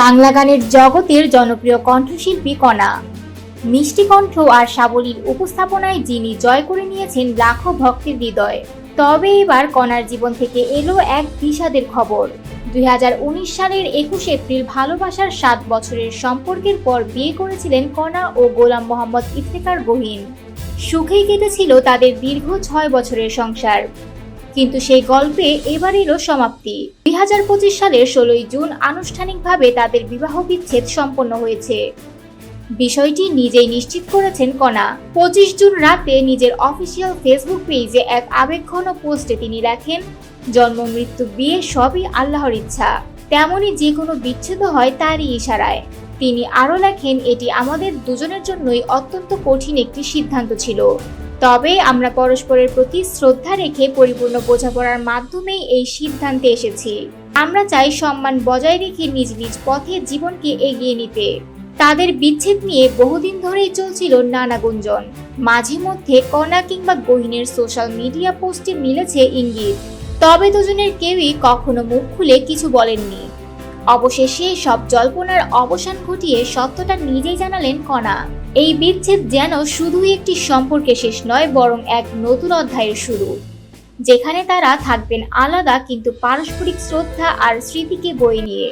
বাংলা গানের জগতের জনপ্রিয় কণ্ঠশিল্পী কণা। মিষ্টি কণ্ঠ আর সাবলীর উপস্থাপনায় যিনি জয় করে নিয়েছেন লাখো ভক্তের হৃদয়। তবে এবার কণার জীবন থেকে এলো এক বিষাদের খবর। দুই হাজার উনিশ সালের একুশ এপ্রিল ভালোবাসার সাত বছরের সম্পর্কের পর বিয়ে করেছিলেন কণা ও গোলাম মোহাম্মদ ইফতেকার গহিন। সুখেই কেটেছিল তাদের দীর্ঘ ছয় বছরের সংসার। কিন্তু সেই গল্পে এবার এলো সমাপ্তি। দুই হাজার পঁচিশ সালের ষোলোই জুন আনুষ্ঠানিকভাবে তাদের বিবাহ বিচ্ছেদ সম্পন্ন হয়েছে। বিষয়টি নিজেই নিশ্চিত করেছেন কণা। পঁচিশ জুন রাতে নিজের অফিসিয়াল ফেসবুক পেজে এক আবেগঘন পোস্টে তিনি লেখেন, জন্ম, মৃত্যু, বিয়ে সবই আল্লাহর ইচ্ছা। তেমনি যে কোনো বিচ্ছেদ হয় তারই ইশারায়। তিনি আরও লেখেন, এটি আমাদের দুজনের জন্যই অত্যন্ত কঠিন একটি সিদ্ধান্ত ছিল। তবে আমরা পরস্পরের প্রতি শ্রদ্ধা রেখে পরিপূর্ণ বোঝাপড়ার মাধ্যমেই এই সিদ্ধান্তে এসেছি। আমরা চাই সম্মান বজায় রেখে নিজ নিজ পথে জীবনকে এগিয়ে নিতে। তাদের বিচ্ছেদ নিয়ে বহুদিন ধরেই চলছিল নানা গুঞ্জন। মাঝে মধ্যে কণা কিংবা গহিনের সোশ্যাল মিডিয়া পোস্টে মিলেছে ইঙ্গিত। তবে দুজনের কেউই কখনো মুখ খুলে কিছু বলেননি। অবশেষে সব জল্পনার অবসান ঘটিয়ে সত্যটা নিজেই জানালেন কণা। এই বিচ্ছেদ যেন শুধুই একটি সম্পর্কে শেষ নয়, বরং এক নতুন অধ্যায়ের শুরু। যেখানে তারা থাকবেন আলাদা, কিন্তু পারস্পরিক শ্রদ্ধা আর স্মৃতিকে বয়ে নিয়ে।